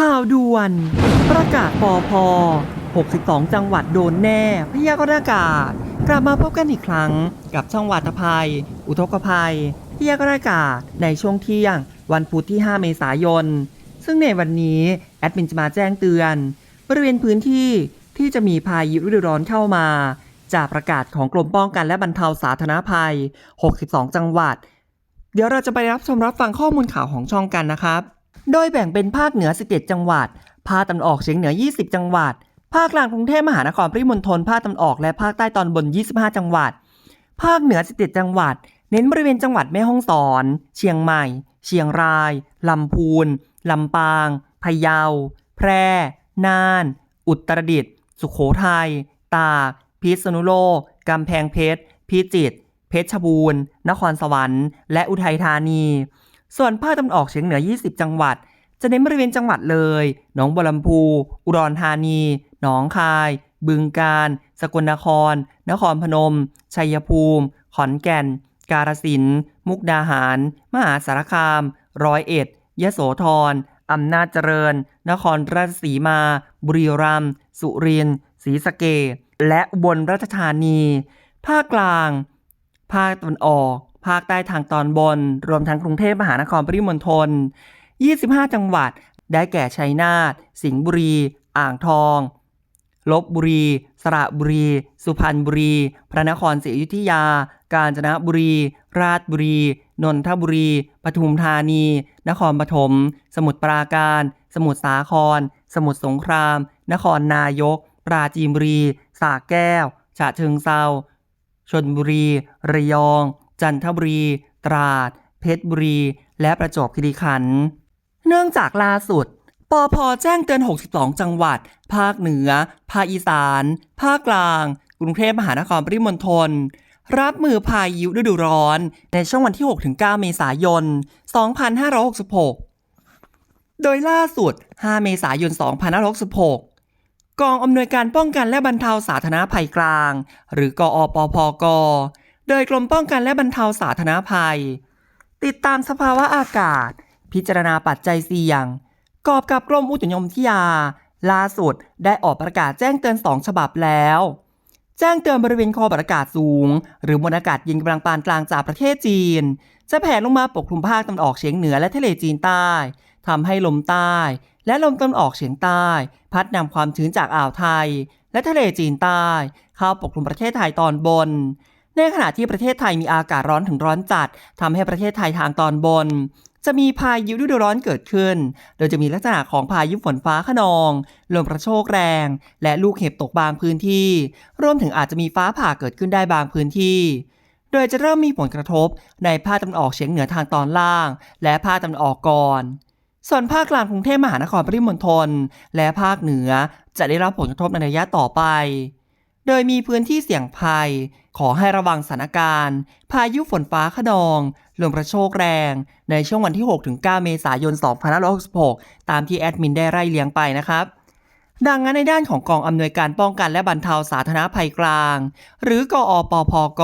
ข่าวด่วน ประกาศปอพ62 จังหวัดโดนแน่ พยากรณ์อากาศ กลับมาพบกันอีกครั้ง กับช่องวัตภัย อุทกภัย พยากรณ์อากาศในช่วงเที่ยง วันพุธที่ 5 เมษายน ซึ่งในวันนี้ แอดมินจะมาแจ้งเตือน บริเวณพื้นที่ที่จะมีพายุฤดูร้อนเข้ามา จากประกาศของกรมป้องกันและบรรเทาสาธารณภัย 62 จังหวัด เดี๋ยวเราจะไปรับชมรับฟังข้อมูลข่าวของช่องกันนะครับ โดยแบ่งเป็นภาคเหนือ11จังหวัด ภาคตะวันออกเฉียงเหนือ 20 จังหวัด ภาคกลางกรุงเทพมหานครปริมณฑล ภาคตะวันออกและภาคใต้ตอนบน 25 จังหวัด ภาคเหนือ 17 จังหวัด เน้นบริเวณจังหวัดแม่ฮ่องสอน เชียงใหม่ เชียงราย ลำพูน ลำปาง พะเยา แพร่ น่าน อุตรดิตถ์ สุขโขทัย ตาก พิษณุโลก กำแพงเพชร พิจิตร เพชรบูรณ์ นครสวรรค์ และอุทัยธานี ส่วนภาคตะวันออกเฉียงเหนือ 20 จังหวัด จะเน้นบริเวณจังหวัดเลย หนองบัวลำพู อุดรธานี หนองคาย บึงกาฬ สกลนคร นครพนม ชัยภูมิ ขอนแก่น กาฬสินธุ์ มุกดาหาร มหาสารคาม ร้อยเอ็ด ยโสธร อำนาจเจริญ นครราชสีมา บุรีรัมย์ สุรินทร์ ศรีสะเกษและอุบลราชธานี ภาคกลาง ภาคตะวันออก ภาคใต้ทางตอนบน รวมทั้งกรุงเทพมหานครปริมณฑล 25 จังหวัด ได้แก่ชัยนาท สิงห์บุรี อ่างทอง ลบบุรี สระบุรี สุพรรณบุรี พระนครศรีอยุธยา กาญจนบุรี ราชบุรี นนทบุรี ปทุมธานี นครปฐม สมุทรปราการ สมุทรสาคร สมุทรสงคราม นครนายก ปราจีนบุรี สระแก้ว ฉะเชิงเซาชนบุรี ระยอง จันทบุรี ตราด เพชรบุรี และประจวบคีรีขันธ์เนื่องจากล่าสุดปอพแจ้งเตือน 62 จังหวัด ภาคเหนือ ภาคอีสาน ภาคกลาง กรุงเทพมหานครปริมณฑลรับมือพายุฤดูร้อน ในช่วงวันที่ 6-9 เมษายน 2566 โดยล่าสุด 5 เมษายน 2566 กองอำนวยการป้องกันและบรรเทาสาธารณภัยกลาง หรือกอปพก โดยกรมป้องกันและบรรเทาสาธารณภัย ติดตามสภาวะอากาศ พิจารณาปัจจัยเสี่ยง กอบกับกรมอุตุนิยมวิทยา ล่าสุดได้ออกประกาศแจ้งเตือน 2 ฉบับแล้ว แจ้งเตือนบริเวณคออากาศสูง หรือมวลอากาศเย็นกำลังปานกลางจากประเทศจีน จะแผ่ลงมาปกคลุมภาคตะวันออกเฉียงเหนือและทะเลจีนใต้ทำให้ลมใต้ และลมตะวันออกเฉียงใต้ พัดนำความชื้นจากอ่าวไทย และทะเลจีนใต้ เข้าปกคลุมประเทศไทยตอนบน ในขณะที่ประเทศไทยมีอากาศร้อนถึงร้อนจัดทำให้ประเทศไทยทางตอนบน จะมีพายุฤดูร้อนเกิดขึ้น โดยจะมีลักษณะของพายุฝนฟ้าขนอง ลมกระโชกแรง และลูกเห็บตกบางพื้นที่ รวมถึงอาจจะมีฟ้าผ่าเกิดขึ้นได้บางพื้นที่โดยจะเริ่มมีผลกระทบในภาคตะวันออกเฉียงเหนือทางตอนล่าง และภาคตะวันออกก่อน ส่วนภาคกลางกรุงเทพมหานครปริมณฑลและภาคเหนือจะได้รับผลกระทบในระยะต่อไป โดยมีพื้นที่เสี่ยงภัย ขอให้ระวังสถานการณ์ พายุฝนฟ้าขนอง ลมกระโชกแรง ในช่วงวันที่ 6-9 เมษายน 2566 ตามที่แอดมินได้ไล่เลี้ยงไปนะครับ ดังนั้นในด้านของกองอำนวยการป้องกันและบรรเทาสาธารณภัยกลาง หรือกอปพก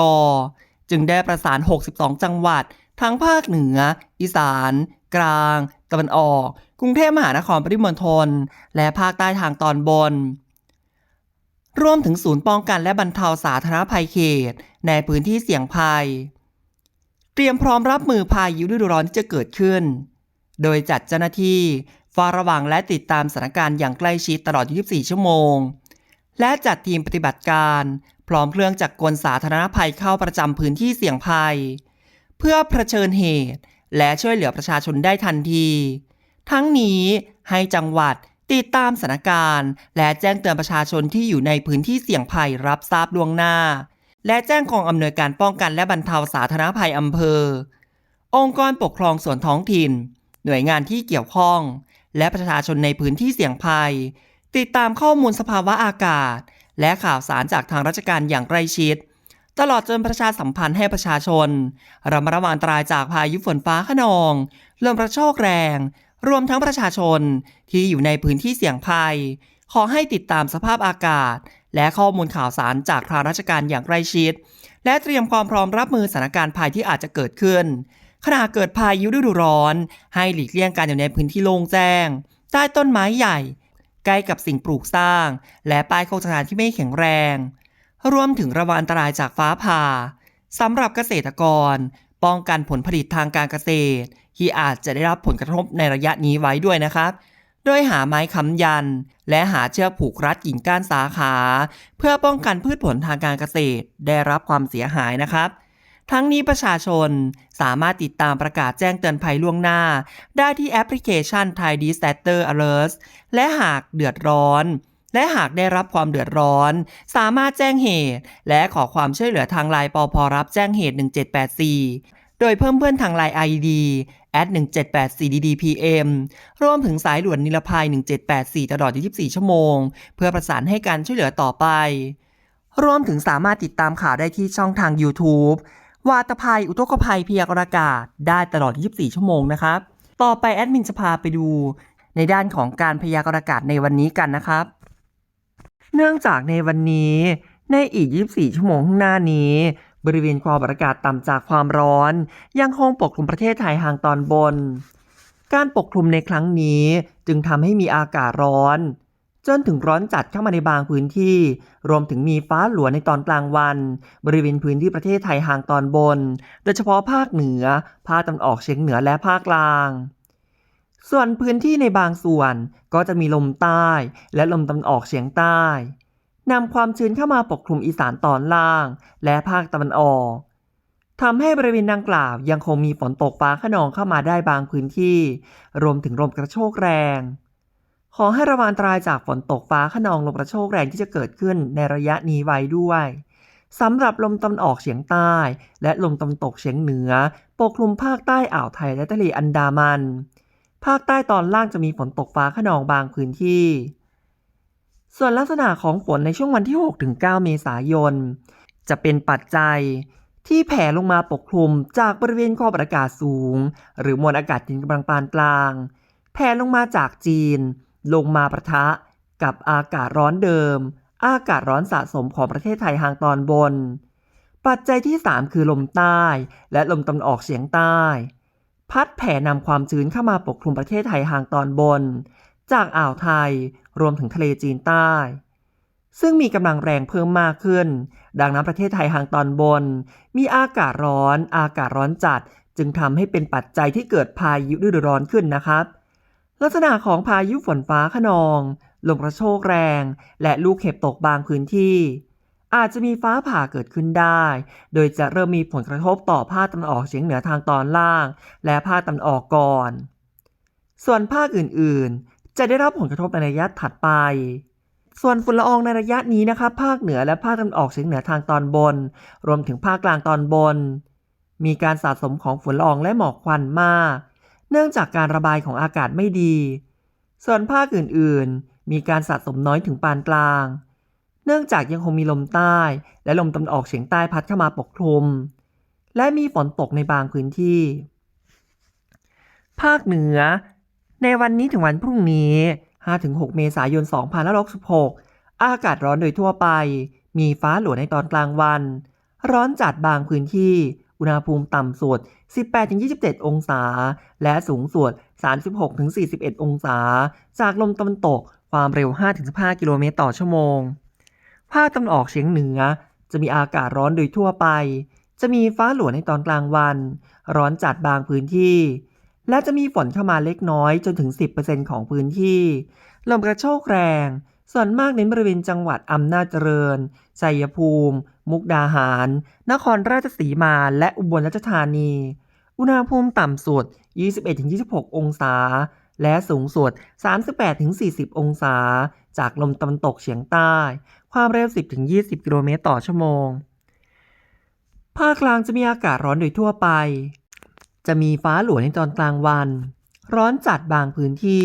จึงได้ประสาน 62 จังหวัด ทั้งภาคเหนือ อีสาน กลาง ตะวันออก กรุงเทพมหานครปริมณฑลและภาคใต้ทางตอนบน รวมถึงศูนย์ป้องกันและบรรเทาสาธารณภัยเขต ในพื้นที่เสี่ยงภัย เตรียมพร้อมรับมือพายุฤดูร้อนที่จะเกิดขึ้น โดยจัดเจ้าหน้าที่เฝ้าระวังและติดตามสถานการณ์อย่างใกล้ชิดตลอด 24 ชั่วโมง และจัดทีมปฏิบัติการ พร้อมเครื่องจักรกลสาธารณภัยเข้าประจำพื้นที่เสี่ยงภัย เพื่อเผชิญเหตุ และช่วยเหลือประชาชนได้ทันที ทั้งนี้ให้จังหวัด ติดตามสถานการณ์ และแจ้งเตือนประชาชนที่อยู่ในพื้นที่เสี่ยงภัยรับทราบล่วงหน้า และแจ้งกองอำนวยการป้องกันและบรรเทาสาธารณภัยอำเภอ องค์กรปกครองส่วนท้องถิ่น หน่วยงานที่เกี่ยวข้อง และประชาชนในพื้นที่เสี่ยงภัย ติดตามข้อมูลสภาวะอากาศ และข่าวสารจากทางราชการอย่างใกล้ชิด ตลอดจนประชาสัมพันธ์ให้ประชาชนระมัดระวังอันตรายจากพายุฝนฟ้าขนองลมกระโชกแรง รวมทั้งประชาชนที่อยู่ในพื้นที่เสี่ยงภัย ขอให้ติดตามสภาพอากาศ และข้อมูลข่าวสารจากทางราชการอย่างใกล้ชิด และเตรียมความพร้อมรับมือสถานการณ์ภัยที่อาจจะเกิดขึ้น ขณะเกิดพายุฤดูร้อน ให้หลีกเลี่ยงการอยู่ในพื้นที่โล่งแจ้ง ใต้ต้นไม้ใหญ่ ใกล้กับสิ่งปลูกสร้าง และป้ายโฆษณาที่ไม่แข็งแรง รวมถึงระวังอันตรายจากฟ้าผ่าสำหรับเกษตรกร ป้องกันผลผลิตทางการเกษตร ที่อาจจะได้รับผลกระทบในระยะนี้ไว้ด้วยนะครับ โดยหาไม้ค้ำยัน และหาเชือกผูกรัดกิ่งก้านสาขา เพื่อป้องกันพืชผลทางการเกษตร ได้รับความเสียหายนะครับ ทั้งนี้ประชาชนสามารถติดตามประกาศแจ้งเตือนภัยล่วงหน้า ได้ที่แอปพลิเคชัน Thai Disaster Alert และหากเดือดร้อนและหากได้รับความเดือดร้อน สามารถแจ้งเหตุ และขอความช่วยเหลือทางไลน์ปอพรับแจ้งเหตุ 1784 โดยเพิ่มเพื่อนทางไลน์ ID at 1784 ddpm รวมถึงสายด่วนนิรภัย 1784 ตลอด 24 ชั่วโมง เพื่อประสานให้การช่วยเหลือต่อไป รวมถึงสามารถติดตามข่าวได้ที่ช่องทาง YouTube วาตภัยอุทกภัยพยากรณ์อากาศได้ตลอด 24 ชั่วโมงนะครับ ต่อไปแอดมินจะพาไปดู ในด้านของการพยากรณ์อากาศในวันนี้กันนะครับ เนื่องจากในวันนี้ในอีก 24 ชั่วโมงข้างหน้านี้ บริเวณความกดอากาศต่ำจากความร้อน ยังคงปกคลุมประเทศไทยทางตอนบน การปกคลุมในครั้งนี้จึงทำให้มีอากาศร้อน จนถึงร้อนจัดเข้ามาในบางพื้นที่ รวมถึงมีฟ้าหลัวในตอนกลางวัน บริเวณพื้นที่ประเทศไทยทางตอนบน โดยเฉพาะภาคเหนือ ภาคตะวันออกเฉียงเหนือและภาคกลางส่วนพื้นที่ในบางส่วนก็จะมีลมใต้และลมตะวันออกเฉียงใต้ นำความชื้นเข้ามาปกคลุมอีสานตอนล่าง และภาคตะวันออกทำให้บริเวณดังกล่าวยังคงมีฝนตกฟ้าขนองเข้ามาได้บางพื้นที่ รวมถึงลมกระโชกแรง ขอให้ระวังอันตรายจากฝนตกฟ้าขนองลมกระโชกแรงที่จะเกิดขึ้นในระยะนี้ไว้ด้วยสำหรับลมตะวันออกเฉียงใต้ และลมตะวันตกเฉียงเหนือ ปกคลุมภาคใต้อ่าวไทยและทะเลอันดามัน ภาคใต้ตอนล่างจะมีฝนตกฟ้าขนองบางพื้นที่ ส่วนลักษณะของฝนในช่วงวันที่ 6-9 เมษายน จะเป็นปัจจัยที่แผ่ลงมาปกคลุมจากบริเวณความกดอากาศสูง หรือมวลอากาศเย็นกำลังปานกลาง แผ่ลงมาจากจีน ลงมาประทะกับอากาศร้อนเดิม อากาศร้อนสะสมของประเทศไทยทางตอนบน ปัจจัยที่ 3 คือลมใต้และลมตะวันออกเฉียงใต้ พัดแผ่นำความชื้นเข้ามาปกคลุมประเทศไทยทางตอนบน จากอ่าวไทยรวมถึงทะเลจีนใต้ ซึ่งมีกำลังแรงเพิ่มมากขึ้น ดังนั้นประเทศไทยทางตอนบน มีอากาศร้อน อากาศร้อนจัด จึงทำให้เป็นปัจจัยที่เกิดพายุฤดูร้อนขึ้นนะครับ ลักษณะของพายุฝนฟ้าขนอง ลมกระโชกแรง และลูกเห็บตกบางพื้นที่ อาจจะมีฟ้าผ่าเกิดขึ้นได้ โดยจะเริ่มมีผลกระทบต่อภาคตะวันออกเฉียงเหนือทางตอนล่าง และภาคตะวันออกก่อนส่วนภาคอื่น จะได้รับผลกระทบในระยะถัดไป ส่วนฝุ่นละอองในระยะนี้นะครับภาคเหนือและภาคตะวันออกเฉียงเหนือทางตอนบน รวมถึงภาคกลางตอนบน มีการสะสมของฝุ่นละอองและหมอกควันมาก เนื่องจากการระบายของอากาศไม่ดี ส่วนภาคอื่นๆ มีการสะสมน้อยถึงปานกลาง เนื่องจากยังคงมีลมใต้ และลมตะวันออกเฉียงใต้พัดเข้ามาปกคลุม และมีฝนตกในบางพื้นที่ ภาคเหนือ ในวันนี้ถึงวันพรุ่งนี้ 5-6 เมษายน 2566 อากาศร้อนโดยทั่วไป มีฟ้าหลวในตอนกลางวัน ร้อนจัดบางพื้นที่ อุณหภูมิต่ำสุด 18-27 องศา และสูงสุด 36-41 องศา จากลมตะวันตก ความเร็ว 5-15 กิโลเมตรต่อชั่วโมง ภาคตะวันออกเฉียงเหนือ จะมีอากาศร้อนโดยทั่วไป จะมีฟ้าหลวในตอนกลางวัน ร้อนจัดบางพื้นที่ และจะมีฝนเข้ามาเล็กน้อยจนถึง 10%ของพื้นที่ ลมกระโชกแรง ส่วนมากเน้นบริเวณจังหวัดอำนาจเจริญ ชัยภูมิ มุกดาหาร นครราชสีมา และอุบลราชธานี อุณหภูมิต่ำสุด 21-26 องศา และสูงสุด 38-40 องศา จากลมตะวันตกเฉียงใต้ ความเร็ว 10-20 กิโลเมตรต่อชั่วโมง ภาคกลางจะมีอากาศร้อนโดยทั่วไป จะมีฟ้าหลวในตอนกลางวัน ร้อนจัดบางพื้นที่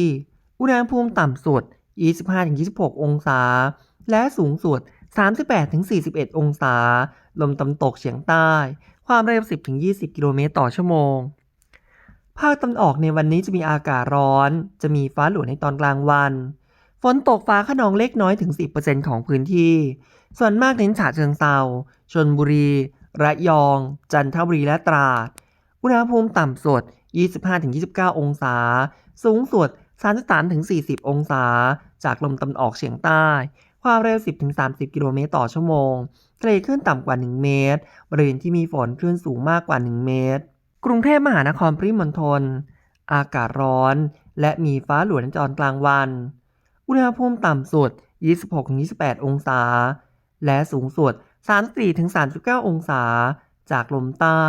อุณหภูมิต่ำสุด 25-26 องศา และสูงสุด 38-41 องศา ลมตะวันตกเฉียงใต้ ความเร็ว 10-20 กิโลเมตรต่อชั่วโมง ภาคตะวันออกในวันนี้จะมีอากาศร้อน จะมีฟ้าหลวในตอนกลางวัน ฝนตกฟ้าขนองเล็กน้อยถึง 10%ของพื้นที่ ส่วนมากเน้นฉะเชิงเซาชนบุรี ระยอง จันทบุรีและตราด อุณหภูมิต่ำสุด 25-29 องศา สูงสุด 33-40 องศา จากลมตะวันออกเฉียงใต้ ความเร็ว 10-30 กิโลเมตรต่อชั่วโมงทะเลคลื่นต่ำกว่า 1 เมตร บริเวณที่มีฝนคลื่นสูงมากกว่า 1 เมตร กรุงเทพมหานครปริมณฑล อากาศร้อน และมีฟ้าหลวในตอนกลางวัน อุณหภูมิต่ำสุด 26-28 องศา และสูงสุด34-39 องศา จากลมใต้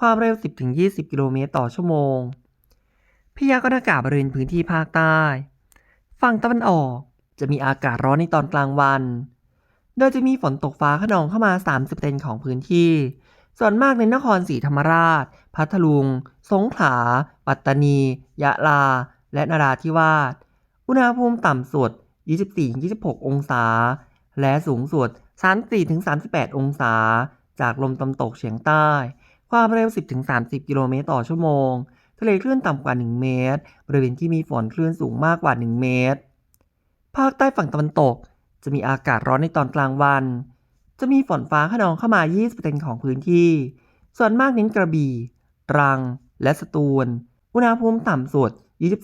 ความเร็ว 10-20 กิโลเมตรต่อชั่วโมง พยากรณ์อากาศบริเวณพื้นที่ภาคใต้ ฝั่งตะวันออก จะมีอากาศร้อนในตอนกลางวัน โดยจะมีฝนตกฟ้าขนองเข้ามา 30%ของพื้นที่ ส่วนมากในนครศรีธรรมราช พัทลุง สงขลา ปัตตานี ยะลา และนราธิวาส อุณหภูมิต่ำสุด 24-26 องศา และสูงสุด 34-38 องศา จากลมตะวันตกเฉียงใต้ ความเร็ว 10-30 กิโลเมตรต่อชั่วโมง ทะเลคลื่นต่ำกว่า 1 เมตร บริเวณที่มีฝนคลื่นสูงมากกว่า 1 เมตร ภาคใต้ฝั่งตะวันตก จะมีอากาศร้อนในตอนกลางวัน จะมีฝนฟ้าขนองเข้ามา 20%ของพื้นที่ ส่วนมากเน้นกระบี่ ตรัง และสตูล อุณหภูมิต่ำสุด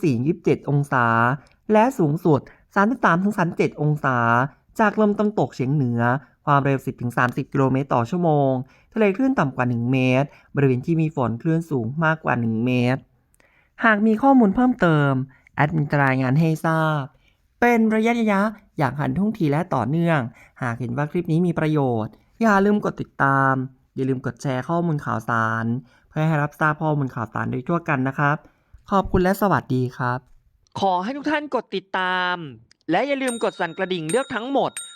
24-27 องศา และสูงสุด 33-37 องศา จากลมตะวันตกเฉียงเหนือ ความเร็ว 10-30 กิโลเมตรต่อชั่วโมง ทะเลคลื่นต่ำกว่า 1 เมตร บริเวณที่มีฝนคลื่นสูงมากกว่า 1 เมตร หากมีข้อมูลเพิ่มเติม แอดมินรายงานให้ทราบ เป็นระยะระยะอย่างหันทุ่งทีและต่อเนื่อง หากเห็นว่าคลิปนี้มีประโยชน์ อย่าลืมกดติดตาม อย่าลืมกดแชร์ข้อมูลข่าวสาร เพื่อให้รับทราบข้อมูลข่าวสารโดยทั่วกันนะครับ ขอบคุณและสวัสดีครับ ขอให้ทุกท่านกดติดตาม และอย่าลืมกดสั่นกระดิ่งเลือกทั้งหมด